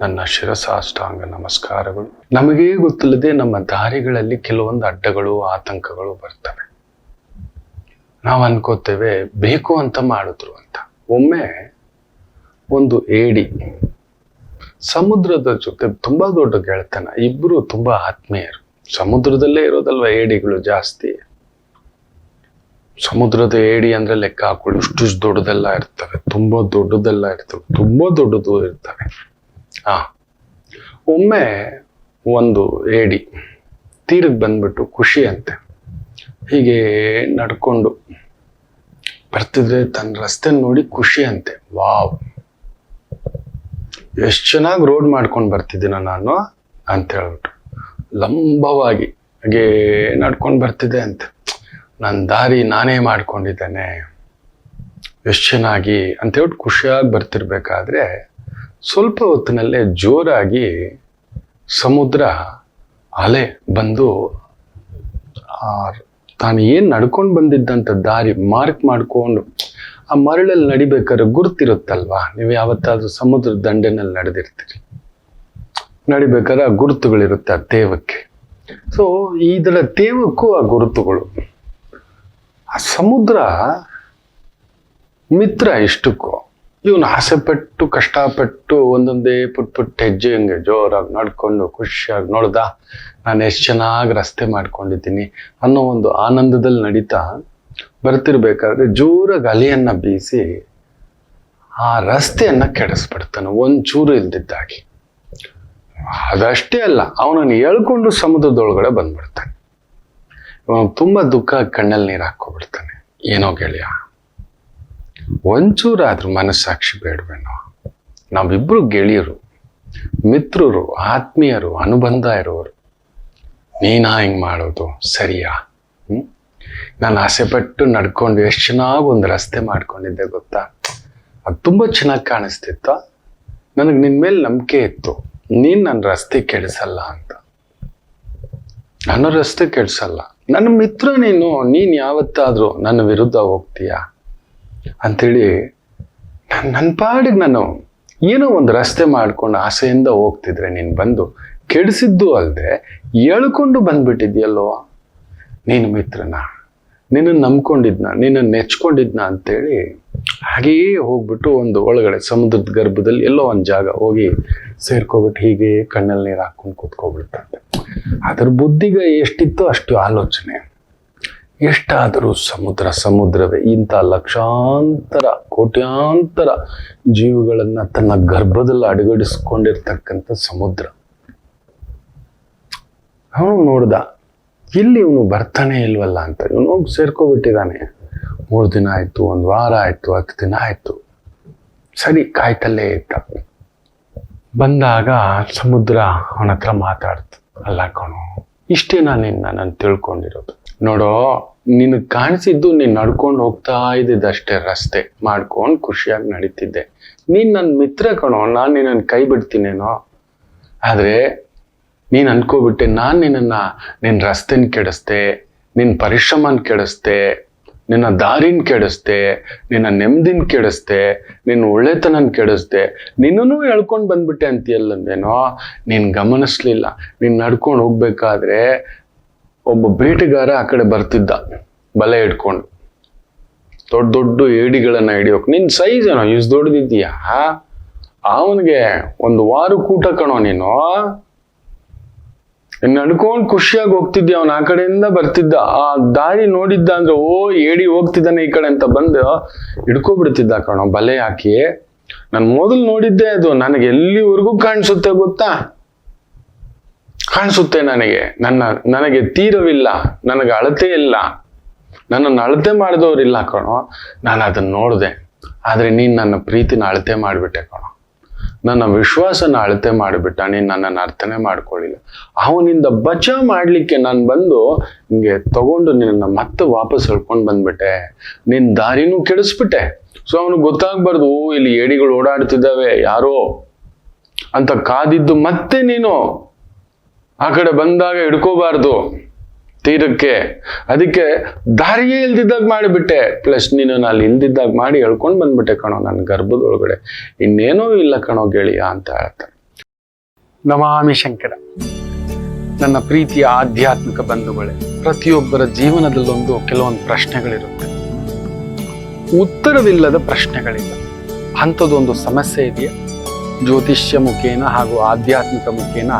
ನನ್ನ ಶಿರಸಾಷ್ಟಾಂಗ ನಮಸ್ಕಾರಗಳು. ನಮಗೇ ಗೊತ್ತಿಲ್ಲದೆ ನಮ್ಮ ದಾರಿಗಳಲ್ಲಿ ಕೆಲವೊಂದು ಅಡ್ಡಗಳು, ಆತಂಕಗಳು ಬರ್ತವೆ. ನಾವು ಅನ್ಕೋತೇವೆ, ಬೇಕು ಅಂತ ಮಾಡಿದ್ರು ಅಂತ. ಒಮ್ಮೆ ಒಂದು ಏಡಿ, ಸಮುದ್ರದ ಜೊತೆ ತುಂಬಾ ದೊಡ್ಡ ಗೆಳೆತನ, ಇಬ್ರು ತುಂಬಾ ಆತ್ಮೀಯರು. ಸಮುದ್ರದಲ್ಲೇ ಇರೋದಲ್ವ ಏಡಿಗಳು ಜಾಸ್ತಿ? ಸಮುದ್ರದ ಏಡಿ ಅಂದ್ರೆ ಲೆಕ್ಕ ಹಾಕೊಳ್ಳಿ, ಇಷ್ಟು ದೊಡ್ಡದೆಲ್ಲ ಇರ್ತವೆ, ತುಂಬಾ ದೊಡ್ಡದೆಲ್ಲ ಇರ್ತವೆ, ತುಂಬಾ ದೊಡ್ಡದು ಇರ್ತವೆ. ಒಮ್ಮೆ ಒಂದು ಏಡಿ ತೀರಕ್ಕೆ ಬಂದ್ಬಿಟ್ಟು ಖುಷಿ ಅಂತೆ ಹೀಗೆ ನಡ್ಕೊಂಡು ಬರ್ತಿದ್ರೆ ತನ್ನ ರಸ್ತೆ ನೋಡಿ ಖುಷಿ ಅಂತೆ ವಾವ್. ಎಷ್ಟು ಚೆನ್ನಾಗಿ ರೋಡ್ ಮಾಡ್ಕೊಂಡು ಬರ್ತಿದ್ದೀನ ನಾನು ಅಂತ ಹೇಳ್ಬಿಟ್ಟು. ಲಂಬವಾಗಿ ಹಾಗೆ ನಡ್ಕೊಂಡು ಬರ್ತಿದ್ದೆ ಅಂತ. ನನ್ನ ದಾರಿ ನಾನೇ ಮಾಡ್ಕೊಂಡಿದ್ದೇನೆ. ಎಷ್ಟು ಚೆನ್ನಾಗಿ ಅಂತ ಹೇಳ್ಬಿಟ್ಟು ಖುಷಿಯಾಗಿ ಬರ್ತಿರ್ಬೇಕಾದ್ರೆ ಸ್ವಲ್ಪ ಹೊತ್ತಿನಲ್ಲೇ ಜೋರಾಗಿ ಸಮುದ್ರ ಅಲೆ ಬಂದು ತಾನು ಏನು ನಡ್ಕೊಂಡು ಬಂದಿದ್ದಂಥ ದಾರಿ ಮಾರ್ಕ್ ಮಾಡಿಕೊಂಡು, ಆ ಮರಳಲ್ಲಿ ನಡಿಬೇಕಾದ್ರೆ ಗುರುತಿರುತ್ತಲ್ವಾ? ನೀವು ಯಾವತ್ತಾದ್ರೂ ಸಮುದ್ರ ದಂಡೆನಲ್ಲಿ ನಡೆದಿರ್ತೀರಿ. ನಡಿಬೇಕಾದ್ರೆ ಆ ಗುರುತುಗಳಿರುತ್ತೆ ಆ ತೇವಕ್ಕೆ. ಸೊ ಇದರ ತೇವಕ್ಕೂ ಆ ಗುರುತುಗಳು. ಆ ಸಮುದ್ರ ಮಿತ್ರ ಇಷ್ಟಕ್ಕೂ. ಇವನು ಆಸೆಪಟ್ಟು, ಕಷ್ಟಪಟ್ಟು, ಒಂದೊಂದೇ ಪುಟ್ ಪುಟ್ಟ ಹೆಜ್ಜೆ ಹಂಗೆ ಜೋರಾಗಿ ನಡ್ಕೊಂಡು, ಖುಷಿಯಾಗಿ ನೋಡ್ದ, ನಾನು ಎಷ್ಟು ಚೆನ್ನಾಗಿ ರಸ್ತೆ ಮಾಡ್ಕೊಂಡಿದ್ದೀನಿ ಅನ್ನೋ ಒಂದು ಆನಂದದಲ್ಲಿ ನಡೀತಾ ಬರ್ತಿರ್ಬೇಕಾದ್ರೆ ಜೋರ ಗಲಿಯನ್ನ ಬೀಸಿ ಆ ರಸ್ತೆಯನ್ನ ಕೆಡಿಸ್ಬಿಡ್ತಾನೆ, ಒಂಚೂರು ಇಲ್ದಿದ್ದಾಗಿ. ಅದಷ್ಟೇ ಅಲ್ಲ, ಅವನನ್ನು ಎಳ್ಕೊಂಡು ಸಮುದ್ರದೊಳಗಡೆ ಬಂದ್ಬಿಡ್ತಾನೆ. ಇವನು ತುಂಬಾ ದುಃಖ ಕಣ್ಣಲ್ಲಿ ನೀರು ಹಾಕ್ಕೊಬಿಡ್ತಾನೆ. ಏನೋ ಗೆಳೆಯ. ಒಂಚೂರಾದ್ರೂ ಮನಸ್ಸಾಕ್ಷಿ ಬೇಡವೇನೋ. ನಾವಿಬ್ಬರು ಗೆಳೆಯರು, ಮಿತ್ರರು, ಆತ್ಮೀಯರು, ಅನುಬಂಧ ಇರೋರು. ನೀನಾ ಹಿಂಗೆ ಮಾಡೋದು ಸರಿಯಾ? ಹ್ಞೂ ನಾನು ಆಸೆಪಟ್ಟು ನಡ್ಕೊಂಡು ಎಷ್ಟು ಚೆನ್ನಾಗಿ ಒಂದು ರಸ್ತೆ ಮಾಡ್ಕೊಂಡಿದ್ದೆ ಗೊತ್ತಾ? ಅದು ತುಂಬ ಚೆನ್ನಾಗಿ ಕಾಣಿಸ್ತಿತ್ತು. ನನಗೆ ನಿನ್ನ ಮೇಲೆ ನಂಬಿಕೆ ಇತ್ತು. ನೀನು ನನ್ನ ರಸ್ತೆ ಕೆಡಿಸಲ್ಲ ಅಂತ. ನನ್ನ ರಸ್ತೆ ಕೆಡಿಸಲ್ಲ. ನನ್ನ ಮಿತ್ರ ನೀನು ನೀನು ಯಾವತ್ತಾದರೂ ನನ್ನ ವಿರುದ್ಧ ಹೋಗ್ತೀಯಾ? ಅಂಥೇಳಿ ನನ್ನ ನನ್ನ ಪಾಡಿಗೆ ನಾನು ಏನೋ ಒಂದು ರಸ್ತೆ ಮಾಡ್ಕೊಂಡು ಆಸೆಯಿಂದ ಹೋಗ್ತಿದ್ರೆ ನೀನು ಬಂದು ಕೆಡಿಸಿದ್ದು ಅಲ್ಲದೆ ಎಳ್ಕೊಂಡು ಬಂದ್ಬಿಟ್ಟಿದ್ಯಲ್ಲೋ? ನೀನು ಮಿತ್ರನ ನಿನ್ನನ್ನು ನಂಬ್ಕೊಂಡಿದ್ನ ನಿನ್ನ ನೆಚ್ಕೊಂಡಿದ್ನ ಅಂತೇಳಿ ಹಾಗೆಯೇ ಹೋಗ್ಬಿಟ್ಟು ಒಂದು ಒಳಗಡೆ ಸಮುದ್ರದ ಗರ್ಭದಲ್ಲಿ ಎಲ್ಲೋ ಒಂದು ಜಾಗ ಹೋಗಿ ಸೇರ್ಕೊಬಿಟ್ಟು ಹೀಗೆ ಕಣ್ಣಲ್ಲಿ ನೀರು ಹಾಕೊಂಡು ಕೂತ್ಕೊಬಿಡ್ತಂತೆ ಅದ್ರ ಬುದ್ಧಿಗೆ ಎಷ್ಟಿತ್ತು ಅಷ್ಟು ಆಲೋಚನೆ. ಎಷ್ಟಾದರೂ ಸಮುದ್ರ, ಸಮುದ್ರವೇ, ಇಂಥ ಲಕ್ಷಾಂತರ, ಕೋಟ್ಯಾಂತರ ಜೀವಗಳನ್ನ ತನ್ನ ಗರ್ಭದಲ್ಲಿ ಅಡಗಡಿಸ್ಕೊಂಡಿರ್ತಕ್ಕಂಥ ಸಮುದ್ರ. ಅವನು ನೋಡ್ದ, ಇಲ್ಲಿ ಇವನು ಬರ್ತಾನೆ ಇಲ್ವಲ್ಲ ಅಂತ. ಇವನು ಹೋಗಿ ಸೇರ್ಕೊಬಿಟ್ಟಿದ್ದಾನೆ. ಮೂರು ದಿನ ಆಯ್ತು, ಒಂದು ವಾರ ಆಯ್ತು, ಹತ್ತು ದಿನ ಆಯ್ತು. ಸರಿ, ಕಾಯ್ತಲ್ಲೇ ಇದ್ದ. ಬಂದಾಗ ಸಮುದ್ರ ಅವನ ಹತ್ರ ಮಾತಾಡ್ತು. ಅಲ್ಲ ಕಣು, ಇಷ್ಟೇ ನಾನು ನಾನು ತಿಳ್ಕೊಂಡಿರೋದು. ನೋಡೋ ನಿನಗೆ ಕಾಣಿಸಿದ್ದು ನೀನ್ ನಡ್ಕೊಂಡು ಹೋಗ್ತಾ ಇದ್ದಿದ್ದಷ್ಟೇ ರಸ್ತೆ. ಮಾಡ್ಕೊಂಡು ಖುಷಿಯಾಗಿ ನಡೀತಿದ್ದೆ. ನೀನ್ ನನ್ನ ಮಿತ್ರ ಕಣೋ, ನಾನು ನಿನ್ನ ಕೈ ಬಿಡ್ತೀನೇನೋ? ಆದರೆ, ನೀನು ಅನ್ಕೋಬಿಟ್ಟೆ ನಾನು ನಿನ್ನನ್ನು ನಿನ್ನ ರಸ್ತೆನ ಕೆಡಿಸ್ದೆ ನಿನ್ನ ಪರಿಶ್ರಮನ ಕೆಡಿಸ್ದೆ, ನಿನ್ನ ದಾರಿನ ಕೆಡಿಸ್ದೆ, ನಿನ್ನ ನೆಮ್ಮದಿನ ಕೆಡಿಸ್ದೆ ನಿನ್ನ ಒಳ್ಳೆತನನ ಕೆಡಿಸ್ದೆ. ನಿನ್ನೂ ಎಳ್ಕೊಂಡು ಬಂದ್ಬಿಟ್ಟೆ ಅಂತೀಯಲ್ಲಂದೇನೋ ನೀನು ಗಮನಿಸ್ಲಿಲ್ಲ. ನೀನು ನಡ್ಕೊಂಡು ಹೋಗ್ಬೇಕಾದ್ರೆ ಒಬ್ಬ ಬೇಟೆಗಾರ ಆ ಕಡೆ ಬರ್ತಿದ್ದ. ಬಲೆ ಹಿಡ್ಕೊಂಡು. ದೊಡ್ಡ ದೊಡ್ಡ ಏಡಿಗಳನ್ನ ಹಿಡಿಯೋಕೆ. ನಿನ್ನ ಸೈಜ್ ಏನೋ? ಇಷ್ಟು ದೊಡ್ಡದಿದ್ದೀಯಾ? ಅವನಿಗೆ ಒಂದು ವಾರ ಕೂಟ ಕಣೋ ನೀನು. ನಡ್ಕೊಂಡು ಖುಷಿಯಾಗಿ ಹೋಗ್ತಿದ್ದೆ ಅವನು ಆ ಕಡೆಯಿಂದ ಬರ್ತಿದ್ದ. ಆ ದಾರಿ ನೋಡಿದ್ದ ಅಂದ್ರೆ, ಓ, ಏಡಿ ಹೋಗ್ತಿದ್ದಾನೆ ಈ ಕಡೆ ಅಂತ ಬಂದು ಹಿಡ್ಕೊಬಿಡ್ತಿದ್ದ ಕಣೋ ಬಲೆ ಹಾಕಿ. ನಾನು ಮೊದಲು ನೋಡಿದ್ದೆ ಅದು. ನನಗೆ ಎಲ್ಲಿವರೆಗೂ ಕಾಣಿಸುತ್ತೆ ಗೊತ್ತಾ? ಕಾಣಿಸುತ್ತೆ ನನಗೆ. ನನ್ನ, ನನಗೆ ತೀರವಿಲ್ಲ. ನನಗೆ ಅಳತೆ ಇಲ್ಲ. ನನ್ನನ್ನು ಅಳತೆ ಮಾಡಿದವರಿಲ್ಲ ಕಣೋ. ನಾನು ಅದನ್ನ ನೋಡಿದೆ. ಆದರೆ ನೀನು ನನ್ನ ಪ್ರೀತಿನ ಅಳತೆ ಮಾಡಿಬಿಟ್ಟೆ ಕಣೋ. ನನ್ನ ವಿಶ್ವಾಸನ ಅಳತೆ ಮಾಡಿಬಿಟ್ಟ. ನೀನು ನನ್ನನ್ನು ಅರ್ಥನೆ ಮಾಡ್ಕೊಳ್ಳಿಲ್ಲ ಅವನಿಂದ ಬಚ ಮಾಡಲಿಕ್ಕೆ ನಾನು ಬಂದು ನಿಮಗೆ ತಗೊಂಡು ನಿನ್ನ ಮತ್ತೆ ವಾಪಸ್ ಹೇಳ್ಕೊಂಡು ಬಂದ್ಬಿಟ್ಟೆ. ನಿನ್ನ ದಾರಿನೂ ಕೆಡಿಸ್ಬಿಟ್ಟೆ. ಸೊ ಅವನು ಗೊತ್ತಾಗ್ಬಾರ್ದು ಇಲ್ಲಿ ಏಡಿಗಳು ಓಡಾಡ್ತಿದ್ದಾವೆ, ಯಾರೋ ಅಂತ ಕಾದಿದ್ದು ಮತ್ತೆ ನೀನು. ಆ ಕಡೆ ಬಂದಾಗ ಹಿಡ್ಕೋಬಾರ್ದು ತೀರಕ್ಕೆ. ಅದಕ್ಕೆ ದಾರಿಯೇ ಇಲ್ದಿದ್ದಾಗ ಮಾಡಿಬಿಟ್ಟೆ. ಪ್ಲಸ್ ನೀನು ನಾನು ಇಲ್ದಿದ್ದಾಗ ಮಾಡಿ ಹೇಳ್ಕೊಂಡು ಬಂದ್ಬಿಟ್ಟೆ ಕಣೋ ನನ್ನ ಗರ್ಭದೊಳಗಡೆ. ಇನ್ನೇನೂ ಇಲ್ಲ ಕಣೋ ಗೆಳೆಯ ಅಂತ ಹೇಳ್ತಾರೆ ನಮಾಮಿ ಶಂಕರ. ನನ್ನ ಪ್ರೀತಿಯ ಆಧ್ಯಾತ್ಮಿಕ ಬಂಧುಗಳೇ, ಪ್ರತಿಯೊಬ್ಬರ ಜೀವನದಲ್ಲೊಂದು ಕೆಲವೊಂದು ಪ್ರಶ್ನೆಗಳಿರುತ್ತೆ. ಉತ್ತರವಿಲ್ಲದ ಪ್ರಶ್ನೆಗಳಿಲ್ಲ. ಅಂಥದ್ದೊಂದು ಸಮಸ್ಯೆ ಇದೆಯಾ? ಜ್ಯೋತಿಷ್ಯ ಮುಖೇನ ಹಾಗೂ ಆಧ್ಯಾತ್ಮಿಕ ಮುಖೇನ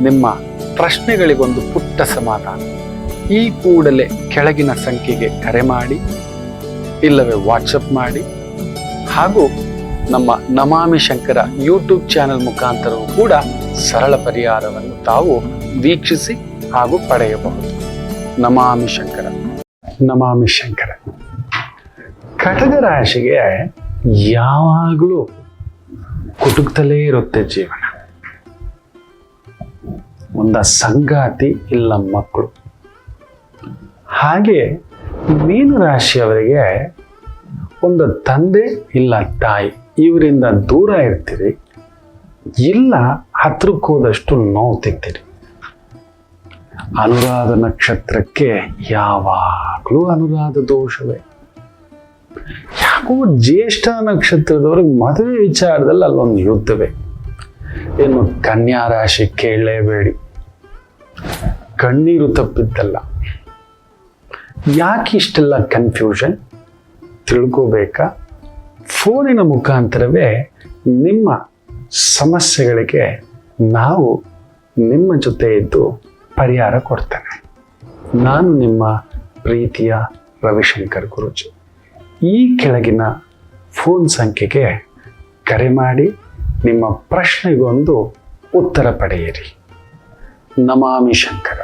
ನಿಮ್ಮ ಪ್ರಶ್ನೆಗಳಿಗೊಂದು ಪುಟ್ಟ ಸಮಾಧಾನ. ಈ ಕೂಡಲೇ ಕೆಳಗಿನ ಸಂಖ್ಯೆಗೆ ಕರೆ ಮಾಡಿ, ಇಲ್ಲವೇ ವಾಟ್ಸಪ್ ಮಾಡಿ, ಹಾಗೂ ನಮ್ಮ ನಮಾಮಿ ಶಂಕರ ಯೂಟ್ಯೂಬ್ ಚಾನೆಲ್ ಮುಖಾಂತರವೂ ಕೂಡ ಸರಳ ಪರಿಹಾರವನ್ನು ತಾವು ವೀಕ್ಷಿಸಿ ಹಾಗೂ ಪಡೆಯಬಹುದು. ನಮಾಮಿ ಶಂಕರ ನಮಾಮಿ ಶಂಕರ. ಕಟಕ ರಾಶಿಗೆ ಯಾವಾಗಲೂ ಕುಟುಕ್ತಲೇ ಇರುತ್ತೆ ಜೀವನ. ಒಂದ ಸಂಗಾತಿ ಇಲ್ಲ ಮಕ್ಕಳು. ಹಾಗೆ ಮೀನು ರಾಶಿಯವರಿಗೆ ಒಂದು ತಂದೆ ಇಲ್ಲ ತಾಯಿ. ಇವರಿಂದ ದೂರ ಇರ್ತೀರಿ. ಇಲ್ಲ ಹತ್ರಕ್ಕೆ ಹೋದಷ್ಟು ನೋವು ತಿಂತೀರಿ. ಅನುರಾಧ ನಕ್ಷತ್ರಕ್ಕೆ ಯಾವಾಗಲೂ ಅನುರಾಧ ದೋಷವೇ. ಯಾಕೋ ಜ್ಯೇಷ್ಠ ನಕ್ಷತ್ರದವ್ರಿಗೆ ಮದುವೆ ವಿಚಾರದಲ್ಲಿ ಅಲ್ಲೊಂದು ಯುದ್ಧವೇ. ಏನು ಕನ್ಯಾ ರಾಶಿ ಕೇಳಲೇಬೇಡಿ. ಕಣ್ಣೀರು ತಪ್ಪಿದ್ದಲ್ಲ. ಯಾಕೆ ಇಷ್ಟೆಲ್ಲ ಕನ್ಫ್ಯೂಷನ್ ತಿಳ್ಕೋಬೇಕಾ? ಫೋನಿನ ಮುಖಾಂತರವೇ ನಿಮ್ಮ ಸಮಸ್ಯೆಗಳಿಗೆ ನಾವು ನಿಮ್ಮ ಜೊತೆ ಇದ್ದು ಪರಿಹಾರ ಕೊಡ್ತೇನೆ. ನಾನು ನಿಮ್ಮ ಪ್ರೀತಿಯ ರವಿಶಂಕರ್ ಗುರುಜಿ. ಈ ಕೆಳಗಿನ ಫೋನ್ ಸಂಖ್ಯೆಗೆ ಕರೆ ಮಾಡಿ ನಿಮ್ಮ ಪ್ರಶ್ನೆಗೊಂದು ಉತ್ತರ ಪಡೆಯಿರಿ. ನಮಾಮಿ ಶಂಕರ